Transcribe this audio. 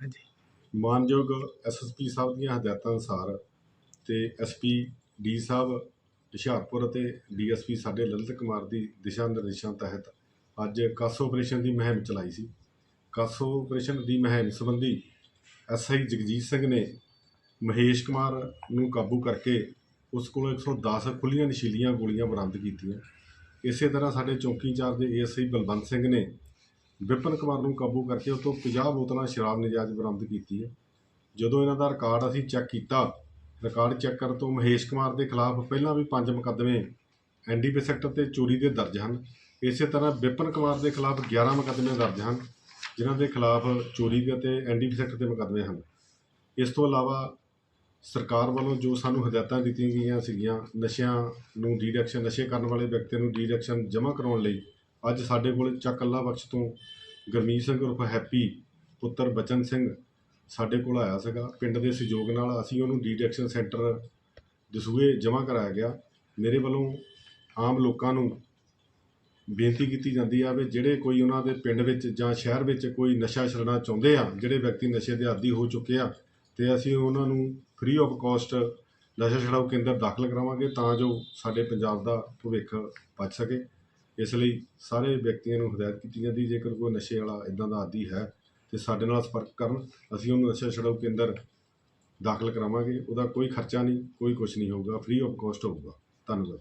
ਹਾਂਜੀ। ਮਾਨਯੋਗ ਐਸਐਸਪੀ ਸਾਹਿਬ ਦੀਆਂ ਹਦਾਇਤਾਂ ਅਨੁਸਾਰ ਤੇ ਐਸਪੀ ਡੀ ਸਾਹਿਬ ਹੁਸ਼ਿਆਰਪੁਰ ਅਤੇ ਡੀਐਸਪੀ ਸਾਡੇ ਲਲਿਤ ਕੁਮਾਰ ਦੀ ਦਿਸ਼ਾ ਨਿਰਦੇਸ਼ਾਂ ਤਹਿਤ ਅੱਜ ਕਾਸੋ ਆਪਰੇਸ਼ਨ ਦੀ ਮੁਹਿੰਮ ਚਲਾਈ ਸੀ। ਕਾਸੋ ਆਪਰੇਸ਼ਨ ਦੀ ਮੁਹਿੰਮ ਸੰਬੰਧੀ ਐਸਆਈ ਜਗਜੀਤ ਸਿੰਘ ਨੇ ਮਹੇਸ਼ ਕੁਮਾਰ ਨੂੰ ਕਾਬੂ ਕਰਕੇ ਉਸ ਕੋਲੋਂ 110 ਖੁੱਲੀਆਂ ਨਸ਼ੀਲੀਆਂ ਗੋਲੀਆਂ ਬਰਾਮਦ ਕੀਤੀਆਂ। ਇਸੇ ਤਰ੍ਹਾਂ ਸਾਡੇ ਚੌਕੀ ਇੰਚਾਰਜ ਦੇ ਏਐਸਆਈ ਬਲਵੰਤ ਸਿੰਘ ਨੇ ਵਿਪਨ ਕੁਮਾਰ ਨੂੰ ਕਾਬੂ ਕਰਕੇ ਉਹ ਤੋਂ 50 ਬੋਤਲਾਂ ਸ਼ਰਾਬ ਨਜਾਇਜ਼ ਬਰਾਮਦ ਕੀਤੀ ਹੈ। ਜਦੋਂ ਇਹਨਾਂ ਦਾ ਰਿਕਾਰਡ ਅਸੀਂ ਚੈੱਕ ਕੀਤਾ, ਰਿਕਾਰਡ ਚੈੱਕ ਕਰਨ ਤੋਂ ਮਹੇਸ਼ ਕੁਮਾਰ ਦੇ ਖਿਲਾਫ ਪਹਿਲਾਂ ਵੀ ਪੰਜ ਮੁਕੱਦਮੇ ਐਨਡੀਪੀ ਸੈਕਟਰ ਤੇ ਚੋਰੀ ਦੇ ਦਰਜ ਹਨ। ਇਸੇ ਤਰ੍ਹਾਂ ਵਿਪਨ ਕੁਮਾਰ ਦੇ ਖਿਲਾਫ 11 ਮੁਕੱਦਮੇ ਦਰਜ ਹਨ, ਜਿਨ੍ਹਾਂ ਦੇ ਖਿਲਾਫ ਚੋਰੀ ਦੇ ਅਤੇ ਐਨਡੀਪੀ ਸੈਕਟਰ ਦੇ ਮੁਕੱਦਮੇ ਹਨ। ਇਸ ਤੋਂ ਇਲਾਵਾ ਸਰਕਾਰ ਵੱਲੋਂ ਜੋ ਸਾਨੂੰ ਹਦਾਇਤਾਂ ਦਿੱਤੀਆਂ ਗਈਆਂ ਸੀਗੀਆਂ, ਨਸ਼ਿਆਂ ਨੂੰ ਡੀਡਕਸ਼ਨ, ਨਸ਼ੇ ਕਰਨ ਵਾਲੇ ਵਿਅਕਤੀ ਨੂੰ ਡੀਡਕਸ਼ਨ ਜਮ੍ਹਾਂ ਕਰਾਉਣ ਲਈ ਅੱਜ ਸਾਡੇ ਕੋਲ ਚੱਕ ਅੱਲਾ ਬਖਸ਼ ਤੋਂ ਗਰਮੀਤ ਸਿੰਘ ਉਰਫ ਹੈਪੀ ਪੁੱਤਰ ਬਚਨ ਸਿੰਘ ਸਾਡੇ ਕੋਲ ਆਇਆ ਸੀਗਾ। ਪਿੰਡ ਦੇ ਸਹਿਯੋਗ ਨਾਲ ਅਸੀਂ ਉਹਨੂੰ ਡੀਡਕਸ਼ਨ ਸੈਂਟਰ ਦਸੂਹੇ ਜਮ੍ਹਾਂ ਕਰਾਇਆ ਗਿਆ। ਮੇਰੇ ਵੱਲੋਂ ਆਮ ਲੋਕਾਂ ਨੂੰ ਬੇਨਤੀ ਕੀਤੀ ਜਾਂਦੀ ਆ ਵੀ ਜਿਹੜੇ ਕੋਈ ਉਹਨਾਂ ਦੇ ਪਿੰਡ ਵਿੱਚ ਜਾਂ ਸ਼ਹਿਰ ਵਿੱਚ ਕੋਈ ਨਸ਼ਾ ਛੱਡਣਾ ਚਾਹੁੰਦੇ ਆ, ਜਿਹੜੇ ਵਿਅਕਤੀ ਨਸ਼ੇ ਦੇ ਆਦੀ ਹੋ ਚੁੱਕੇ ਆ ਤੇ ਅਸੀਂ ਉਹਨਾਂ ਨੂੰ ਫ੍ਰੀ ਆਫ ਕਾਸਟ ਨਸ਼ਾ ਛਡਾਊ ਕੇਂਦਰ ਦਾਖਲ ਕਰਾਵਾਂਗੇ ਤਾਂ ਜੋ ਸਾਡੇ ਪੰਜਾਬ ਦਾ ਭਵਿੱਖ ਬਚ ਸਕੇ। ਇਸ ਲਈ ਸਾਰੇ ਵਿਅਕਤੀਆਂ ਨੂੰ ਹਦਾਇਤ ਕੀਤੀ ਜਾਂਦੀ, ਜੇਕਰ ਕੋਈ ਨਸ਼ੇ ਵਾਲਾ ਇਦਾਂ ਦਾ ਆਦੀ ਹੈ ਤੇ ਸਾਡੇ ਨਾਲ ਸੰਪਰਕ ਕਰਨ, ਅਸੀਂ ਉਹਨੂੰ ਨਸ਼ਾ ਛਡਾਊ ਕੇਂਦਰ ਦਾਖਲ ਕਰਾਵਾਂਗੇ, ਉਹਦਾ ਕੋਈ ਖਰਚਾ ਨਹੀਂ, ਕੋਈ ਕੁਝ ਨਹੀਂ ਹੋਊਗਾ ਫ੍ਰੀ ਆਫ ਕਾਸਟ ਹੋਊਗਾ। ਧੰਨਵਾਦ।